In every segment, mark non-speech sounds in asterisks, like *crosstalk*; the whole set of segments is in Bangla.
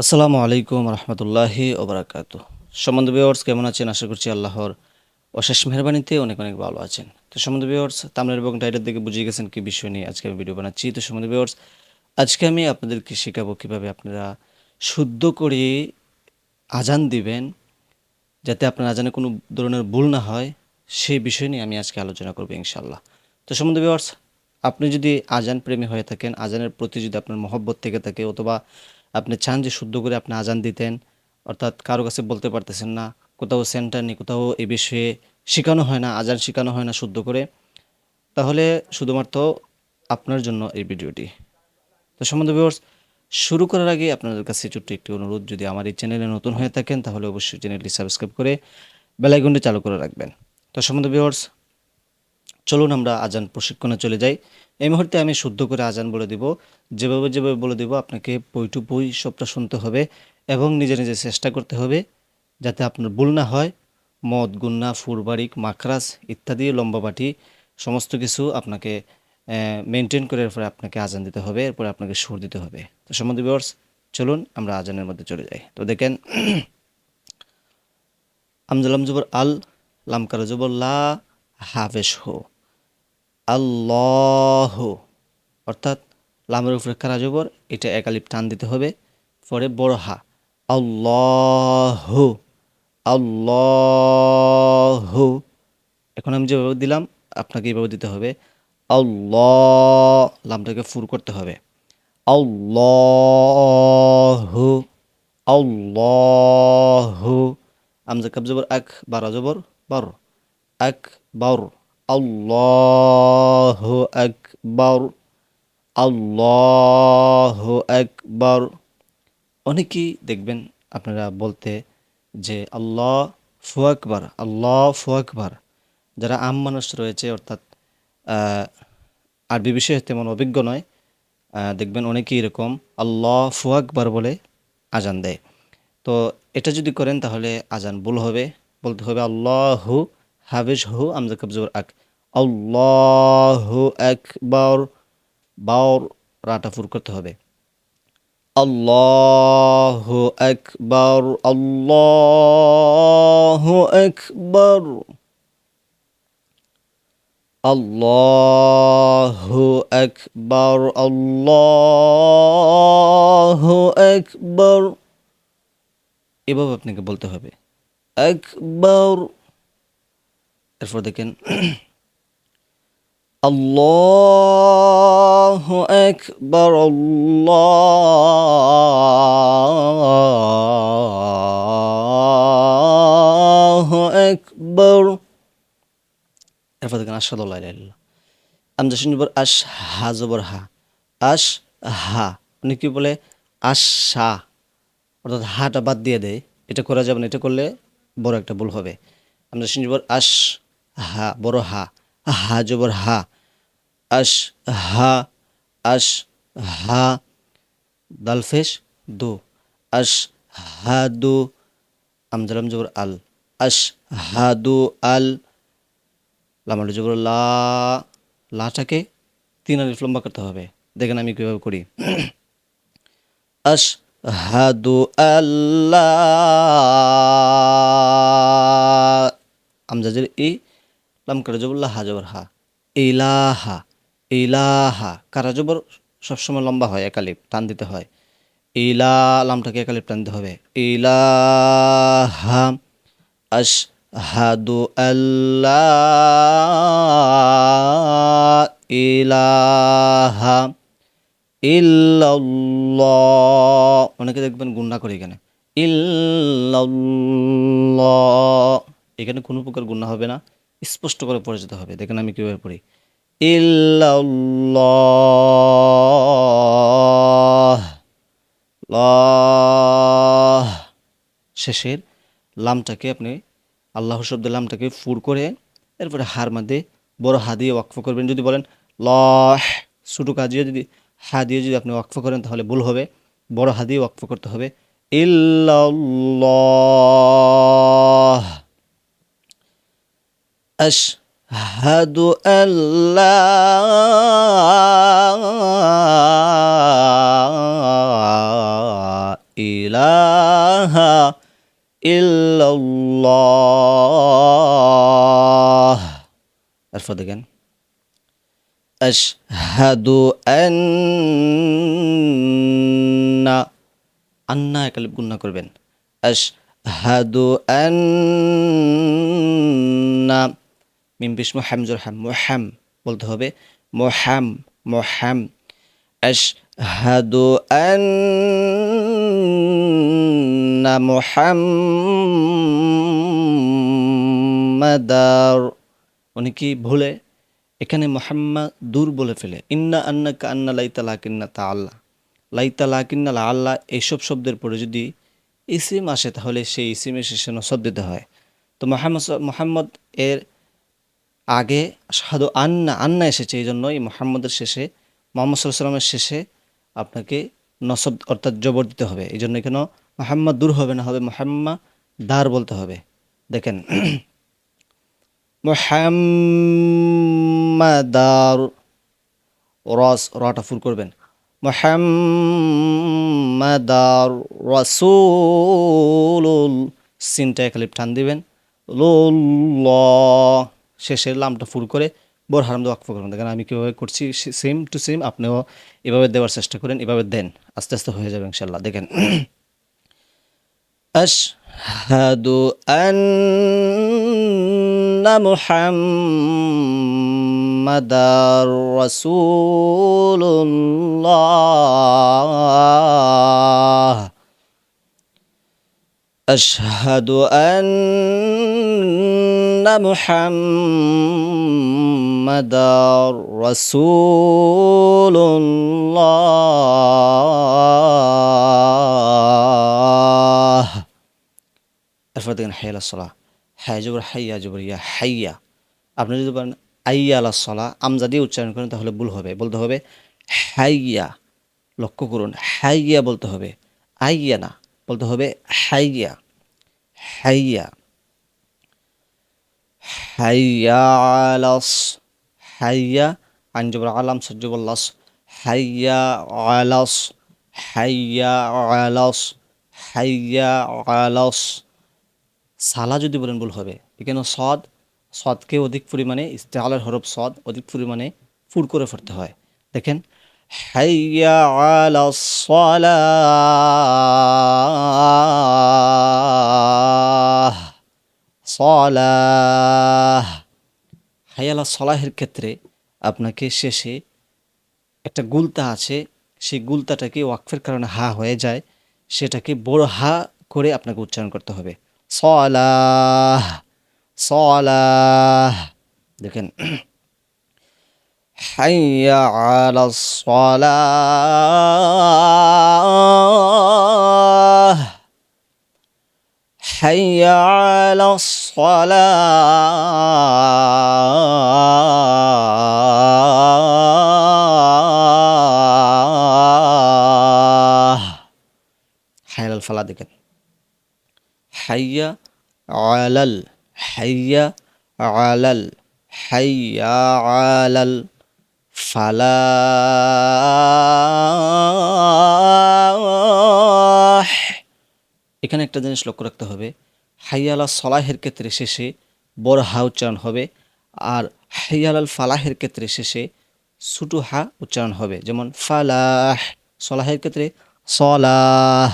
আসসালামু আলাইকুম রহমতুল্লাহি ওবরাকাত। সম্বন্ধ বিওর্স কেমন আছেন? আশা করছি আল্লাহর অশেষ মেহরবানিতে অনেক অনেক ভালো আছেন। তো সম্বন্ধ বিওর্স তামনের এবং টাইটের দিকে বুঝিয়ে গেছেন কি বিষয় নিয়ে আজকে আমি ভিডিও বানাচ্ছি। তো সম্বন্ধ বিওর্স আজকে আমি আপনাদেরকে শেখাবো কীভাবে আপনারা শুদ্ধ করে আজান দিবেন, যাতে আপনার আজানে কোনো ধরনের ভুল না হয়, সেই বিষয় নিয়ে আমি আজকে আলোচনা করব ইনশাল্লাহ তো সম্বন্ধ বিওর্স আপনি যদি আজান প্রেমী হয়ে থাকেন, আজানের প্রতি যদি আপনার মহব্বত থেকে থাকে, অথবা আপনি চান যে শুদ্ধ করে আপনি আজান দিতেন, অর্থাৎ কারও কাছে বলতে পারতেছেন না, কোথাও সেন্টার নেই, কোথাও এ বিষয়ে শেখানো হয় না, আজান শেখানো হয় না শুদ্ধ করে, তাহলে শুধুমাত্র আপনার জন্য এই ভিডিওটি। তো সম্বন্ধ ভিউয়ার্স শুরু করার আগে আপনাদের কাছে ছোট্ট একটি অনুরোধ, যদি আমার এই চ্যানেলে নতুন হয়ে থাকেন, তাহলে অবশ্যই চ্যানেলটি সাবস্ক্রাইব করে বেলাইকনটি চালু করে রাখবেন। তো সম্বন্ধ ভিউয়ার্স চলুন আমরা আজান প্রশিক্ষণে চলে যাই। এই মুহূর্তে আমি শুদ্ধ করে আজান বলে দিব। যেভাবে যেভাবে বলে দিব, আপনাকে বই টু বই সবটা শুনতে হবে এবং নিজে নিজে চেষ্টা করতে হবে যাতে আপনার ভুল না হয়। মদ, গুন্না ফুরবারিক মাখরাস ইত্যাদি লম্বাবাটি সমস্ত কিছু আপনাকে মেনটেন করে এরপরে আপনাকে আজান দিতে হবে, এরপরে আপনাকে সুর দিতে হবে। তো সম্বন্ধে বিয়ার্স চলুন আমরা আজানের মধ্যে চলে যাই। তো দেখেন, আমজালাম আল, লামকার জবর লা হাফেশ হো। আল্লাহ। অর্থাৎ লামের উপরে কারা জবর এটা একালিপ টান দিতে হবে। পরে বড় হা। আল্লাহ। আল্লাহ। এখন আমি যেভাবে দিলাম, আপনাকে এইভাবে দিতে হবে। আল্লাহ লামটাকে ফুর করতে হবে। আল্লাহ। আল্লাহ। আমজা কাব জবর এক, বারা জবর বার। এক, বার। আল্লাহ একবার আল্লাহ একবার অনেকেই দেখবেন আপনারা বলতে যে আল্লাহ ফু আকবার, আল্লাহ ফু আকবার। যারা আম মানুষ রয়েছে, অর্থাৎ আরবি বিষয়ে তেমন অভিজ্ঞ নয় দেখবেন অনেকেই এরকম আল্লাহ ফু আকবার বলে আজান দেয়। তো এটা যদি করেন তাহলে আজান ভুল হবে, বলতে হবে আল্লাহু হাফিজ হু আমজা কবজুর আক। আল্লাহু একবার বাওর রাটা ফুর করতে হবে। আল্লাহু একবার আল্লাহু একবার আল্লাহু একবার আল্লাহু একবার এভাবে আপনাকে বলতে হবে। একবার এরপর দেখেন আল্লাহ একবার আল্লাহ একবার এরপর দেখেন আসাদুল্লাহ আমি যখন জবর আশ হা জবর হা। আশ হা উনি কি বলে? আশা। অর্থাৎ হাটা বাদ দিয়ে দেয়। এটা করা যাবে না, এটা করলে বড় একটা ভুল হবে। আমরা শুনি জবর আশ হা বড় হা। হা জবর হা। আশ হা আশ হা, দালফেশ দু, আশ হা দু, আমজালাম জবর আল, আশ হা দু আল লামাল জবর লা, লাটাকে তিন আলিফ লম্বা করতে হবে। দেখেন আমি কীভাবে করি। আশহাদু আল্লাহ আমজাজের ই, লাম কারা জবর হা জবর হা, ইলাহা। ইলাহা কারা জবর সবসময় লম্বা হয়, একালিপ, টান দিতে হয়। ইলা লামটাকে একালিপ টান দিতে হবে। ইলাহা আশহাদু আল্লাহ ইলাহা ইল্লাল্লাহ। অনেকে দেখবেন গুন্না করে এখানে। ইল্লাল্লাহ। এখানে কোনো প্রকার গুন্না হবে না। স্পষ্ট করে পড়ে যেতে হবে। দেখেন আমি কীভাবে পড়ি। ইল্লাল্লাহ। লাহ। শেষের লামটাকে আপনি আল্লাহ শব্দের লামটাকে ফুর করে এরপরে হার মধ্যে বড় হা দিয়ে ওয়াকফ করবেন। যদি বলেন লহ, ছোটো কাজিয়ে যদি, হা দিয়ে যদি আপনি ওয়াকফ করেন তাহলে ভুল হবে। বড় হা দিয়ে ওয়াকফ করতে হবে। ইল্লাল্লাহ। আশহাদু আল্লাহ ইলাহা ইল্লাল্লাহ। তারপর দেখেন আশহাদু আন্না আন্না একালিপ গুণনা করবেন আশহাদু আন্না মিম বিস্ম হামজুর হাম, মোহাম বলতে হবে। মোহাম মোহাম। আশহাদু আন্না মুহাম্মাদার। উনি কি ভুলে? এখানে মোহাম্মদ দূর বলে ফেলে। ইন্না আন্নাকা আন্না লাইতা লাকিন্না তা আল্লাহ লাইতা লাকিন্না লা আল্লাহ এইসব শব্দের পরে যদি ইসিম আসে তাহলে সেই ইসিমের শেষে নসব দিতে হয়। তো মোহাম্মদ মোহাম্মদ এর আগে সাধু আন্না আন্না এসেছে এই জন্য এই মোহাম্মদের শেষে, মোহাম্মদ সাল্লামের শেষে আপনাকে নসব অর্থাৎ জবর দিতে হবে। এই জন্য এখানে মোহাম্মদ দূর হবে না হবে, মোহাম্মা দার বলতে হবে। দেখেন, *clears throat* মোহাম্মাদার, রস, রটা ফুল করবেন। মোহাম্মাদার রসুল সিনটা একালিপ টান দিবেন। লুল্ল শেষের লামটা ফুল করে বোর হারাম ওয়াকফ করবেন দেখেন আমি কীভাবে করছি সেম টু সেম আপনিও এভাবে দেওয়ার চেষ্টা করেন এভাবে দেন আস্তে আস্তে হয়ে যাবে ইনশাল্লাহ দেখেন *clears throat* أشهد أن محمدا رسول الله أشهد أن محمدا رسول الله এরপর দেখেন হাইয়া সলা হাই জবর হাইয়া জবর ইয়া হাইয়া আপনি যদি বলেন আইয়া আলা সলা আমজা দিয়ে উচ্চারণ করেন তাহলে ভুল হবে বলতে হবে হাইয়া লক্ষ্য করুন হাইয়া বলতে হবে আইয়া না বলতে হবে হাইয়া হাইয়া হাইয়া আলাস হাইয়া আঞ্জবর আলাম সজ্জবল্লাস হাইয়া আলাস হাইয়া আলাস হাইয়া আলাস সালা যদি বলেন ভুল হবে এখানে সদ? সদকে অধিক পরিমাণে ইস্তেহালের হরফ সদ, অধিক পরিমাণে ফুর করে ফেলতে হয়। দেখেন, হাইয়া আলা সলাহ। সলাহ। হাইয়ালা সলাহের ক্ষেত্রে আপনাকে শেষে একটা গুলতা আছে, সেই গুলতাটাকে ওয়াকফের কারণে হা হয়ে যায়, সেটাকে বড় হা করে আপনাকে উচ্চারণ করতে হবে। সলাহ সলাহ। দেখেন, হাইয়া আলা সলাহ। হাইয়া আলা সলাহ হাইয়াল ফালা দেখেন হাইয়া আলাল হাইয়া আলাল হাইয়া আলাল ফালাহ এখানে একটা জিনিস লক্ষ্য রাখতে হবে। হাইয়ালা সলাহের ক্ষেত্রে শেষে বড় হা উচ্চারণ হবে আর হাইয়ালাল ফালাহের ক্ষেত্রে শেষে ছোটো হা উচ্চারণ হবে। যেমন ফালাহ, সলাহের ক্ষেত্রে সলাহ,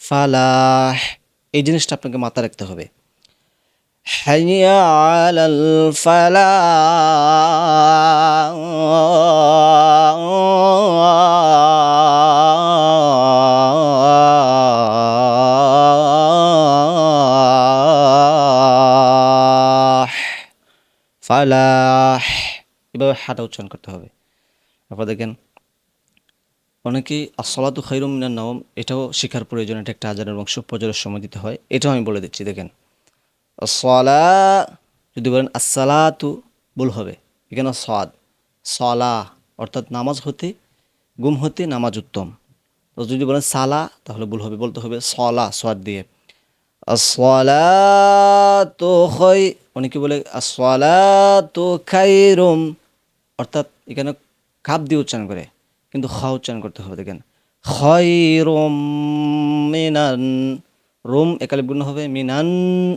ফালাহ, এই জিনিসটা আপনাকে মাথায় রাখতে হবে। হাইয়া আলাল ফালাহ ফালাহ এভাবে হাটা উচ্চারণ করতে হবে। তারপর দেখেন, অনেকেই আসলাতু খৈরুম মিনার নবম এটাও শেখার প্রয়োজন, এটা একটা আজানের বংশ প্রচারের সময় দিতে হয়। এটাও আমি বলে দিচ্ছি, দেখেন। সলা যদি বলেন আসসালাতু, ভুল হবে। এখানে সাদ, সলা, অর্থাৎ নামাজ হতে, গুম হতে নামাজ উত্তম। তো যদি বলেন সালা, তাহলে ভুল হবে, বলতে হবে সলা সোয়াদ দিয়ে। সলা আসলাতু খৈ অনেকে বলে আসলাতু খাইরুম অর্থাৎ এখানে কাপ দিয়ে উচ্চারণ করে কিন্তু খ উচ্চারণ করতে হবে দেখেন খয়রুম মিনান রুম একালিপ গুণ হবে মিনান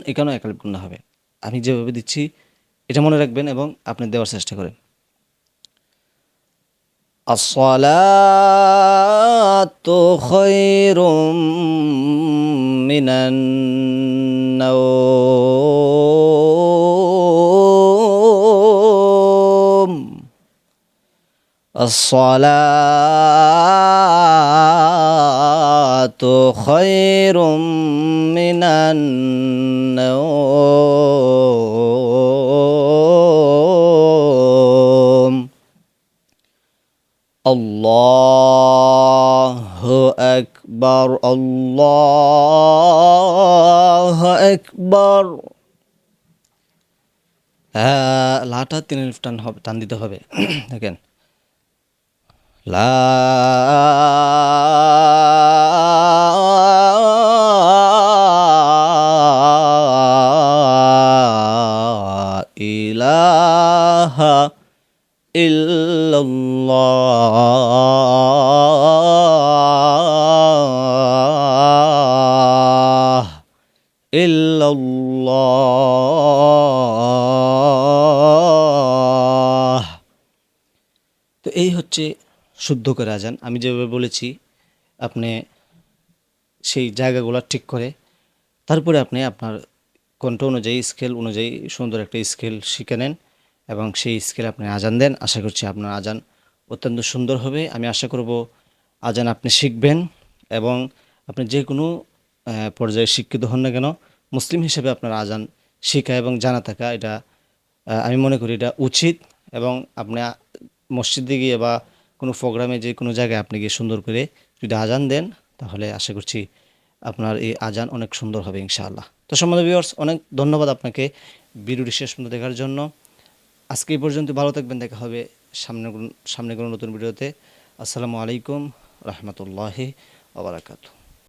এখানেও একালিপ গুণ হবে আমি যেভাবে দিচ্ছি এটা মনে রাখবেন এবং আপনি দেওয়ার চেষ্টা করেন الصلاة خير من النوم الصلاة خير من النوم الله أكبر الله أكبر হ্যাঁ লাটা তিন এলিফ টান হবে টান দিতে হবে দেখেন লা ইলাহা ইল্লাল্লাহ। ইল্লাল্লাহ। তো এই হচ্ছে শুদ্ধ করে আজান। আমি যেভাবে বলেছি, আপনি সেই জায়গাগুলো ঠিক করে, তারপরে আপনি আপনার কণ্ঠ অনুযায়ী স্কেল অনুযায়ী সুন্দর একটা স্কেল শিখে নেন এবং সেই স্কেলে আপনি আজান দেন। আশা করছি আপনার আজান অত্যন্ত সুন্দর হবে। আমি আশা করব আজান আপনি শিখবেন এবং আপনি যে কোনো পর্যায়ে শিক্ষিত হন না কেন, মুসলিম হিসেবে আপনার আজান শেখা এবং জানা থাকা এটা আমি মনে করি এটা উচিত এবং আপনি মসজিদে গিয়ে বা কোনো প্রোগ্রামে যে কোনো জায়গায় আপনি গিয়ে সুন্দর করে যদি আজান দেন, তাহলে আশা করছি আপনার এই আজান অনেক সুন্দর হবে ইনশাআল্লাহ। তো সম্বন্ধে ভিউয়ার্স অনেক ধন্যবাদ আপনাকে ভিডিওটি শেষ পর্যন্ত দেখার জন্য। আজকে এই পর্যন্ত ভালো থাকবেন, দেখা হবে সামনে সামনে কোনো নতুন ভিডিওতে। আসসালামু আলাইকুম, রহমতুল্লাহি ওবরাকাতু